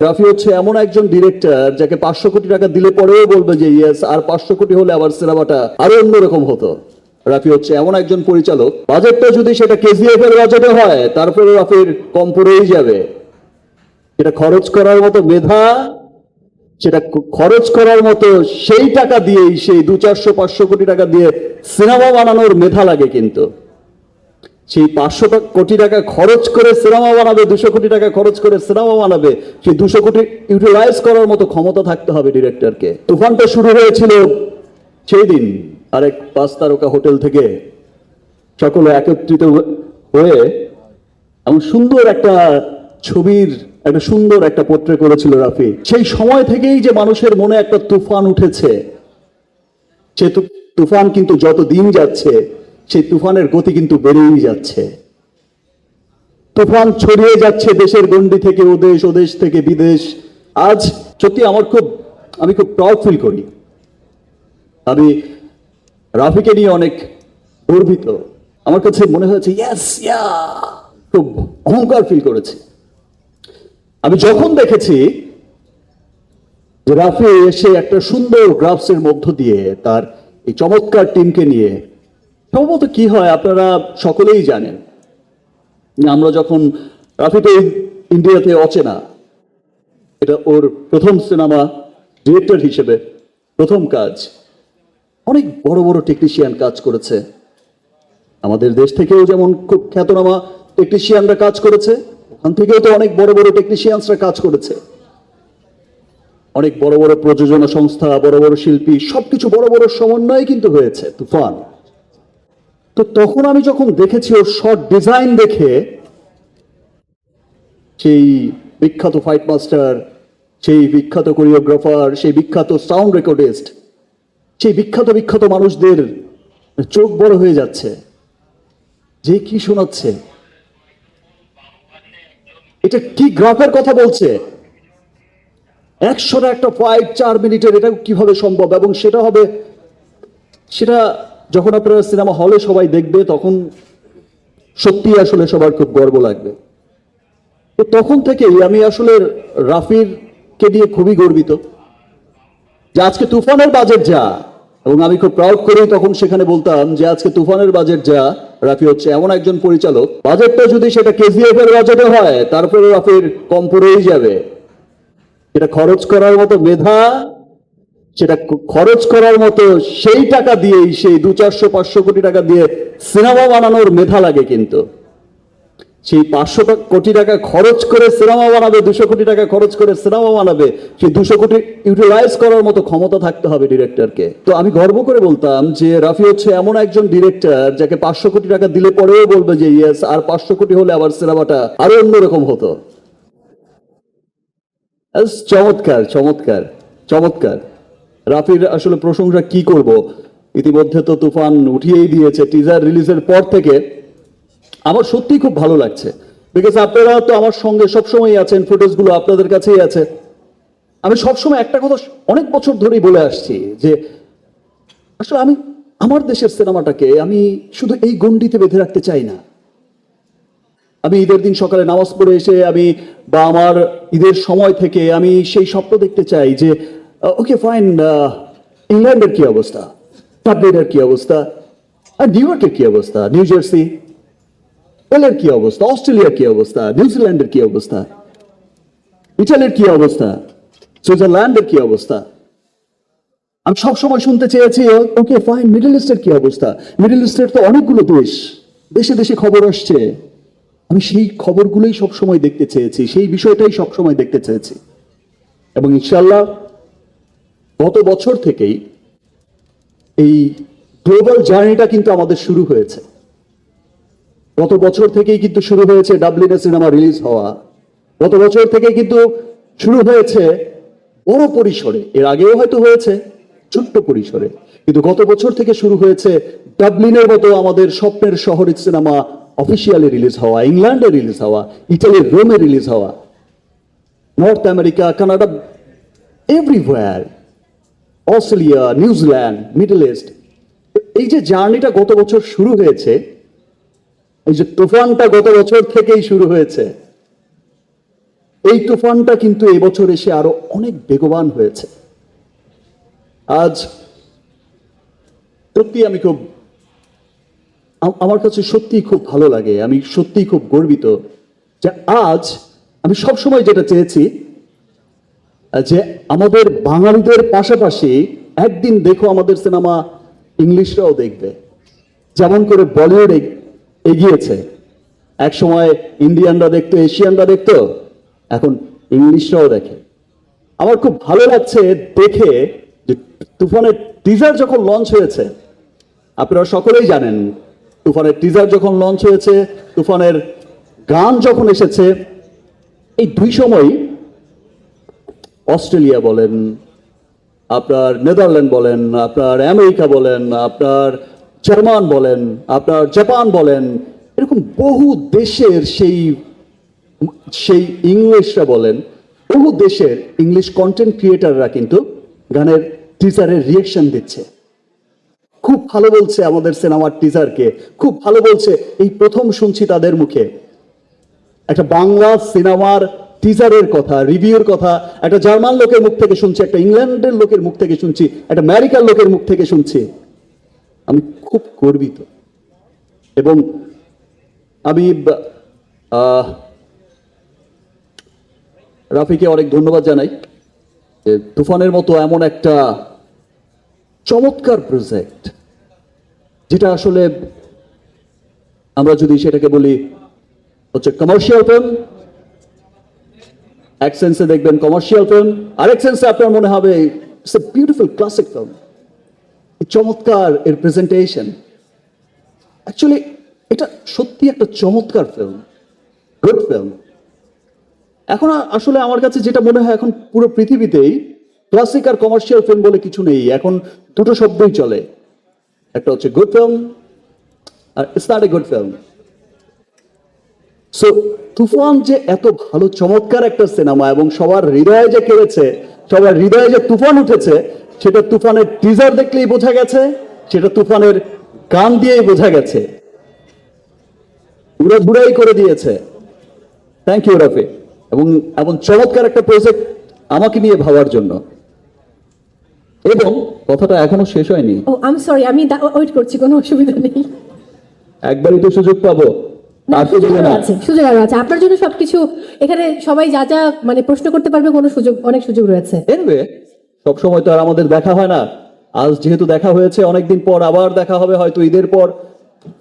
রাফি হচ্ছে এমন একজন ডিরেক্টর যাকে পাঁচশো কোটি টাকা দিলে পরেও বলবে যে ইয়েস আর পাঁচশো কোটি হলে আবার সিনেমাটা আরও অন্যরকম হতো। রাফি হচ্ছে এমন একজন পরিচালক, বাজেটটা যদি সেটা কেজিএফ এর বাজেটে হয়, তারপরে রাফির কম পড়েই যাবে। সেটা খরচ করার মতো মেধা, সেটা খরচ করার মতো সেই টাকা দিয়েই সেই দু চারশো, পাঁচশো কোটি টাকা দিয়ে সিনেমা বানানোর মেধা লাগে কিন্তু। সেই পাঁচশো কোটি টাকা খরচ করে সিনেমা বানাবে, দুশো কোটি টাকা খরচ করে সিনেমা বানাবে, সেই দুশো কোটি ইউটিলাইজ করার মতো ক্ষমতা থাকতে হবে ডিরেক্টরকে তুফানটা শুরু হয়েছিল সেই দিন, আরেক পাঁচ তারকা হোটেল থেকে। সকলে একত্রিত হয়ে এমন সুন্দর একটা ছবির, একটা সুন্দর একটা পোট্রে করেছিল রাফি। সেই সময় থেকেই যে মানুষের মনে একটা তুফান উঠেছে। সে তুফান কিন্তু যত দিন যাচ্ছে সেই তুফানের গতি কিন্তু বেড়েই যাচ্ছে। তুফান ছড়িয়ে যাচ্ছে দেশের গণ্ডি থেকে, ওদেশ ওদেশ থেকে, বিদেশ। আজ সত্যি আমার খুব, আমি খুব প্রাউড ফিল করি। আমি রাফিকে নিয়ে অনেক গর্বিত। আমার কাছে মনে হয়েছে ইয়াস ইয়া খুব অহংকার ফিল করেছি। আমি যখন দেখেছি যে রাফি এসে একটা সুন্দর গ্রাফসের মধ্য দিয়ে তার এই চমৎকার টিমকে নিয়ে সম্ভবত কি হয় আপনারা সকলেই জানেন আমরা যখন রাফি তো এই ইন্ডিয়াতে অচেনা, এটা ওর প্রথম সিনেমা ডিরেক্টর হিসেবে প্রথম কাজ, অনেক বড় বড় টেকনিশিয়ান কাজ করেছে। আমাদের দেশ থেকেও যেমন খুব খ্যাতনামা টেকনিশিয়ানরা কাজ করেছে, ওখান থেকেও তো অনেক বড় বড় টেকনিশিয়ানসরা কাজ করেছে। অনেক বড় বড় প্রযোজনা সংস্থা, বড় বড় শিল্পী, সবকিছু বড় বড় সমন্বয়ে কিন্তু হয়েছে, তুফান। তো তখন আমি যখন দেখেছি ওর শর্ট ডিজাইন দেখে, সেই বিখ্যাত ফাইট মাস্টার সেই বিখ্যাত কোরিওগ্রাফার সেই বিখ্যাত সাউন্ড রেকর্ডিস্ট সেই বিখ্যাত বিখ্যাত মানুষদের চোখ বড় হয়ে যাচ্ছে। যে কি শোনাচ্ছে? এটা কি গ্রাফের কথা বলছে? একশোটা একটা ফাইট চার মিনিটের, এটা কীভাবে সম্ভব? এবং সেটা হবে, সেটা যখন আপনারা সিনেমা হলে সবাই দেখবে, তখন সত্যি আসলে সবার খুব গর্ব লাগবে। তো তখন থেকেই আমি আসলে রাফির কে নিয়ে খুবই গর্বিত যে আজকে তুফানের বাজেট যা। এবং আমি খুব প্রাউড করে তখন সেখানে বলতাম যে আজকে তুফানের বাজেট যা, রাফি হচ্ছে এমন একজন পরিচালক। বাজেটটা যদি সেটা কেজিএফ এর বাজেটে হয়, তারপরে রাফির কম পড়েই যাবে। এটা খরচ করার মতো মেধা সেটা খরচ করার মতো সেই টাকা দিয়েই সেই দু চারশো, পাঁচশো কোটি টাকা দিয়ে সিনেমা বানানোর মেধা লাগে কিন্তু। সেই পাঁচশো কোটি টাকা খরচ করে সিনেমা বানাবে, দুশো কোটি টাকা খরচ করে সিনেমা বানাবে, সেই দুশো কোটি ইউটিলাইজ করার মতো ক্ষমতা থাকতে হবে ডিরেক্টরকে তো আমি গর্ব করে বলতাম যে রাফি হচ্ছে এমন একজন ডিরেক্টর যাকে পাঁচশো কোটি টাকা দিলে পরেও বলবে যে ইয়েস আর পাঁচশো কোটি হলে আবার সিনেমাটা আরও অন্যরকম হতো। চমৎকার চমৎকার চমৎকার। রাফির আসলে প্রশংসা কি করব? ইতিমধ্যে তো তুফান উঠিয়েই দিয়েছে। টিজার রিলিজের পর থেকে আমার সত্যিই খুব ভালো লাগছে। বিকজ আপনারা তো আমার সঙ্গে সবসময় আছেন, ফুটেজগুলো আপনাদের কাছেই আছে। আমি সবসময় একটা কথা অনেক বছর ধরেই বলে আসছি যে, আসলে আমি আমার দেশের সিনেমাটাকে আমি শুধু এই গণ্ডিতে বেঁধে রাখতে চাই না। আমি ঈদের দিন সকালে নামাজ পড়ে এসে আমি বা আমার ঈদের সময় থেকে আমি সেই স্বপ্ন দেখতে চাই যে ওকে ফাইন ইংল্যান্ডের কি অবস্থা টাবলিনের কি অবস্থা আর নিউ ইয়র্কের কি অবস্থা নিউ জার্সি এলের কি অবস্থা অস্ট্রেলিয়ার কি অবস্থা নিউজিল্যান্ডের কি অবস্থা ইটালির কি অবস্থা সুইজারল্যান্ডের কি অবস্থা আমি সবসময় শুনতে চেয়েছি ওকে ফাইন মিডল ইস্টের কি অবস্থা? মিডল ইস্টের তো অনেকগুলো দেশ। দেশে দেশে খবর আসছে। আমি সেই খবরগুলোই সবসময় দেখতে চেয়েছি, সেই বিষয়টাই সবসময় দেখতে চেয়েছি। এবং ইনশাল্লাহ গত বছর থেকেই এই গ্লোবাল জার্নিটা কিন্তু আমাদের শুরু হয়েছে। গত বছর থেকেই কিন্তু শুরু হয়েছে ডাবলিনে সিনেমা রিলিজ হওয়া। গত বছর থেকেই কিন্তু শুরু হয়েছে বড় পরিসরে। এর আগেও হয়তো হয়েছে, ছোট্ট পরিসরে। কিন্তু গত বছর থেকে শুরু হয়েছে ডাবলিনের মতো আমাদের স্বপ্নের শহরের সিনেমা অফিসিয়ালি রিলিজ হওয়া, ইংল্যান্ডে রিলিজ হওয়া, ইটালির রোমে রিলিজ হওয়া, North America, Canada everywhere Australia New Zealand Middle East, এই যে জার্নিটা গত বছর শুরু হয়েছে, এই যে তুফানটা গত বছর থেকেই শুরু হয়েছে, এই তুফানটা কিন্তু এবছর এসে আরও অনেক বেগবান হয়েছে। আজ সত্যি আমি খুব আমার কাছে সত্যিই খুব ভালো লাগে, আমি সত্যিই খুব গর্বিত যে আজ আমি সবসময় যেটা চেয়েছি যে আমাদের বাঙালিদের পাশাপাশি একদিন দেখো আমাদের সিনেমা ইংলিশরাও দেখবে। যেমন করে বলিউড এগ- এগিয়েছে। এক সময় ইন্ডিয়ানরা দেখতো, এশিয়ানরা দেখতো, এখন ইংলিশরাও দেখে। আমার খুব ভালো লাগছে দেখে যে তুফানের টিজার যখন লঞ্চ হয়েছে, আপনারা সকলেই জানেন, তুফানের টিজার যখন লঞ্চ হয়েছে, তুফানের গান যখন এসেছে, এই দুই সময় অস্ট্রেলিয়া বলেন, আপনার নেদারল্যান্ড বলেন, আপনার আমেরিকা বলেন, আপনার জার্মান বলেন, আপনার জাপান বলেন, এরকম বহু দেশের সেই সেই ইংলিশরা বলেন, বহু দেশের ইংলিশ কন্টেন্ট ক্রিয়েটাররা কিন্তু গানের টিজারের রিয়েকশন দিচ্ছে। খুব ভালো বলছে আমাদের সিনেমার টিজারকে খুব ভালো বলছে। এই প্রথম শুনছি তাদের মুখে। একটা বাংলা সিনেমার টিজারের কথা রিভিউর কথা, একটা জার্মান লোকের মুখ থেকে শুনছি, একটা ইংল্যান্ডের লোকের মুখ থেকে শুনছি, একটা আমেরিকার লোকের মুখ থেকে শুনছি। আমি খুব গর্বিত। এবং আমি রাফিকে অনেক ধন্যবাদ জানাই যে তুফানের মতো এমন একটা চমৎকার প্রজেক্ট যেটা আসলে আমরা যদি সেটাকে বলি হচ্ছে কমার্শিয়াল ফিল্ম এক সেন্সে দেখবেন কমার্শিয়াল ফিল্ম আরেক সেন্সে আপনার মনে হবে it's a beautiful classic film চমৎকার এর প্রেজেন্টেশন অ্যাকচুয়ালি এটা সত্যি একটা চমৎকার ফিল্ম গুড ফিল্ম এখন আসলে আমার কাছে যেটা মনে হয় এখন পুরো পৃথিবীতেই ক্লাসিক আর কমার্শিয়াল ফিল্ম বলে কিছু নেই। এখন দুটো শব্দই চলে। একটা হচ্ছে good film R it's not a good film so Toofan যে এত ভালো চমৎকার একটা সিনেমা এবং সবার হৃদয়ে যে কেড়েছে সবার হৃদয়ে যে তুফান উঠেছে সেটা তুফানের টিজার দেখলেই বোঝা গেছে সেটা তুফানের গান দিয়েই বোঝা গেছে। উড়া ধুরাই করে দিয়েছে। Thank you Rafi. এবং এমন চমৎকার একটা প্রজেক্ট আমাকে নিয়ে ভাবার জন্য। এবং কথাটা এখনও শেষ হয়নি। ও আমি সরি আমি ওয়েট করছি কোনো অসুবিধা নেই। একবারই তো সুযোগ পাবো। সুযোগ আরও আছে সুযোগ আরও আছে আপনার জন্য সবকিছু এখানে সবাই যা যা মানে প্রশ্ন করতে পারবে কোনো সুযোগ অনেক সুযোগ রয়েছে। এনবে সব সময় তো আর আমাদের দেখা হয় না। আজ যেহেতু দেখা হয়েছে অনেকদিন পর আবার দেখা হবে হয়তো ঈদের পর।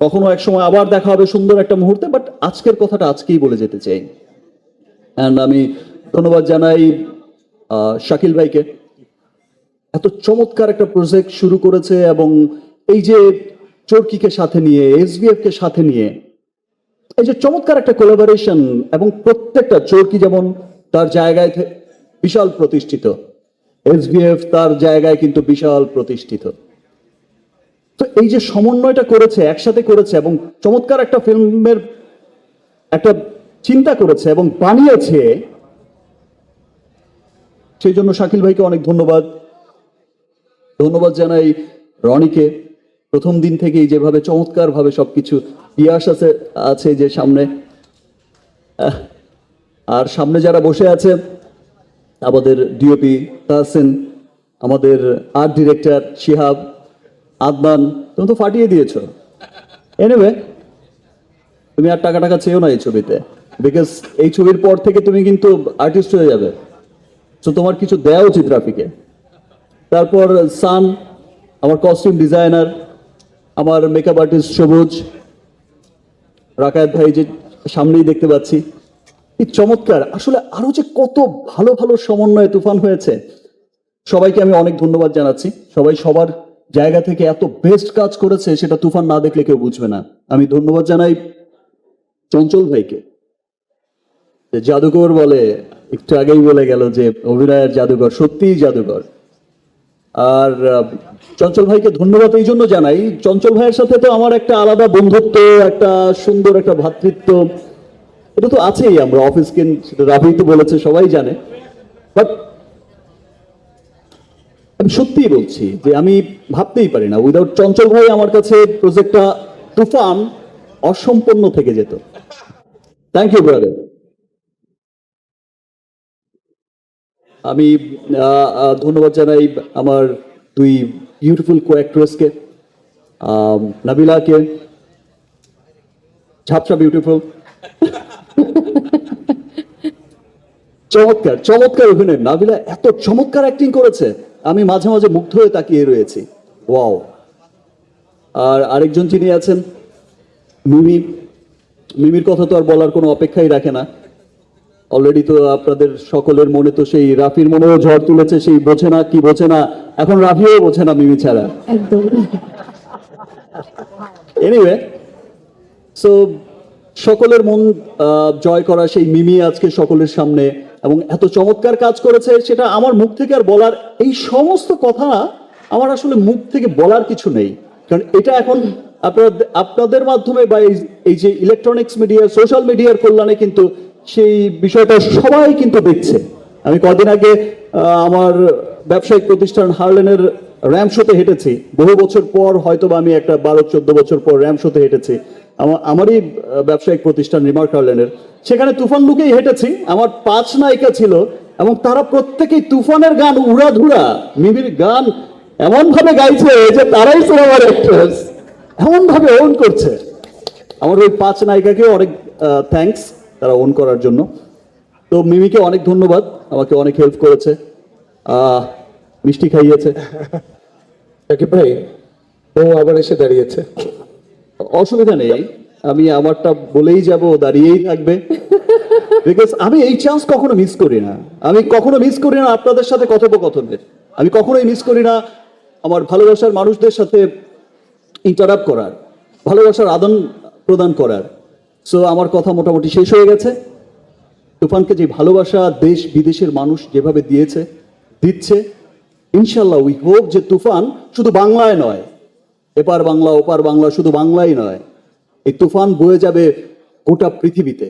কখনো এক সময় আবার দেখা হবে সুন্দর একটা মুহূর্তে বাট আজকের কথাটা আজকেই বলে যেতে চাই। অ্যান্ড আমি ধন্যবাদ জানাই আহ, শাকিল ভাইকে। এত চমৎকার একটা প্রজেক্ট শুরু করেছে এবং এই যে চরকিকে সাথে নিয়ে এসবিএফ কে সাথে নিয়ে এই যে চমৎকার একটা কোলাবোরেশন এবং প্রত্যেকটা চরকি যেমন তার জায়গায় বিশাল প্রতিষ্ঠিত। এসবিএফ তার জায়গায় কিন্তু বিশাল প্রতিষ্ঠিত। তো এই যে সমন্বয়টা করেছে, একসাথে করেছে এবং চমৎকার একটা ফিল্মের একটা চিন্তা করেছে এবং বানিয়েছে, সেই জন্য শাকিল ভাইকে অনেক ধন্যবাদ। ধন্যবাদ জানাই রনিকে। প্রথম দিন থেকেই যেভাবে চমৎকার ভাবে সবকিছু ইয়াস আছে আছে যে সামনে আর সামনে যারা বসে আছে, আমাদের ডিওপি তাহসেন, আমাদের আর্ট ডিরেক্টর শিহাব, আদনান, তুমি তো ফাটিয়ে দিয়েছ। এনিওয়ে তুমি আর টাকা টাকা চেয়েও না এই ছবিতে বিকজ এই ছবির পর থেকে তুমি কিন্তু আর্টিস্ট হয়ে যাবে। তো তোমার কিছু দেওয়া উচিত রাফিকে। তারপর সান, আমার কস্টিউম ডিজাইনার আমার মেকআপ আর্টিস্ট সবুজ, রাকায়েত ভাই যে সামনেই দেখতে পাচ্ছি। এই চমৎকার, আসলে আরও যে কত ভালো ভালো সমন্বয়ে তুফান হয়েছে, সবাইকে আমি অনেক ধন্যবাদ জানাচ্ছি। সবাই সবার জায়গা থেকে এত বেস্ট কাজ করেছে, সেটা তুফান না দেখলে কেউ বুঝবে না। আমি ধন্যবাদ জানাই চঞ্চল ভাইকে। জাদুকর বলে, একটু আগেই বলে গেল যে অভিনয়ের জাদুকর, সত্যিই জাদুকর। আর চঞ্চল ভাইকে ধন্যবাদ এই জন্য জানাই। চঞ্চল ভাইয়ের সাথে তো আমার একটা আলাদা বন্ধুত্ব, একটা সুন্দর একটা ভ্রাতৃত্ব এটা তো আছেই আমরা, অফিস কেন সেটা তো বলেছে, সবাই জানে। বাট আমি সত্যিই বলছি যে আমি ভাবতেই পারি না, উইদাউট চঞ্চল ভাই আমার কাছে প্রজেক্টটা তুফান, অসম্পন্ন থেকে যেত। থ্যাংক ইউ ব্রাদার আমি ধন্যবাদ জানাই আমার দুই বিউটিফুল কো অ্যাক্ট্রেসকে নাবিলাকে। ঝাপসা বিউটিফুল চমৎকার চমৎকার অভিনয়। নাবিলা এত চমৎকার অ্যাক্টিং করেছে, আমি মাঝে মাঝে মুগ্ধ হয়ে তাকিয়ে রয়েছি। ওয়াও। আর আরেকজন যিনি আছেন, মিমি। মিমির কথা তো আর বলার কোনো অপেক্ষাই রাখে না। অলরেডি তো আপনাদের সকলের মনে তো সেই রাফির মনেও ঝড় তুলেছে সেই বোঝে না কি বোঝে না। এখন রাফিও বোঝে না মিমি ছাড়া। একদম। এনিওয়ে সো সকলের মন জয় করা সেই মিমি আজকে সকলের সামনে এবং এত চমৎকার কাজ করেছে সেটা আমার মুখ থেকে আর বলার এই সমস্ত কথা আমার আসলে মুখ থেকে বলার কিছু নেই। কারণ এটা এখন আপনার আপনাদের মাধ্যমে বা এই- এই যে ইলেকট্রনিক্স মিডিয়া সোশ্যাল মিডিয়ার কল্যাণে কিন্তু সেই বিষয়টা সবাই কিন্তু দেখছে। আমি কদিন আগে আমার ব্যবসায়িক প্রতিষ্ঠান হার্লেনের র্যাম শোতে হেঁটেছি। বহু বছর পর হয়তো আমি একটা বারো, চোদ্দ বছর পর র্যাম শোতে হেঁটেছি। আমার আমারই ব্যবসায়িক প্রতিষ্ঠান রিমার্ক হার্লেনের। সেখানে তুফান লুকেই হেঁটেছি। আমার পাঁচ নায়িকা ছিল এবং তারা প্রত্যেকেই তুফানের গান, উড়াধুরা, মিমির গান এমন ভাবে গাইছে যে তারাই সিনেমার অ্যাক্ট্রেস এমন ভাবে ওন করছে। আমার ওই পাঁচ নায়িকাকেও অনেক থ্যাঙ্কস তারা ওন করার জন্য। তো মিমিকে অনেক ধন্যবাদ আমাকে অনেক হেল্প করেছে। আহ, মিষ্টি খাইয়েছে। সাকিব ভাই বউ আবার এসে দাঁড়িয়েছে। অসুবিধা নেই আমি আমারটা বলেই যাব দাঁড়িয়েই থাকবে। বিকজ আমি এই চান্স কখনো মিস করি না। আমি কখনো মিস করি না আপনাদের সাথে কথোপকথনের। আমি কখনোই মিস করি না আমার ভালোবাসার মানুষদের সাথে ইন্টারাপ্ট করার ভালোবাসার আদান প্রদান করার। সো আমার কথা মোটামুটি শেষ হয়ে গেছে। তুফানকে যে ভালোবাসা দেশ বিদেশের মানুষ যেভাবে দিয়েছে, দিচ্ছে ইনশাল্লাহ উই হোপ যে তুফান শুধু বাংলায় নয়, এপার বাংলা, ওপার বাংলা শুধু বাংলাই নয়, এই তুফান বয়ে যাবে গোটা পৃথিবীতে।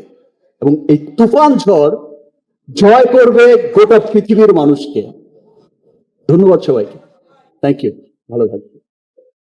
এবং এই তুফান ঝড় জয় করবে গোটা পৃথিবীর মানুষকে। ধন্যবাদ সবাইকে। থ্যাংক ইউ ভালো থাকবে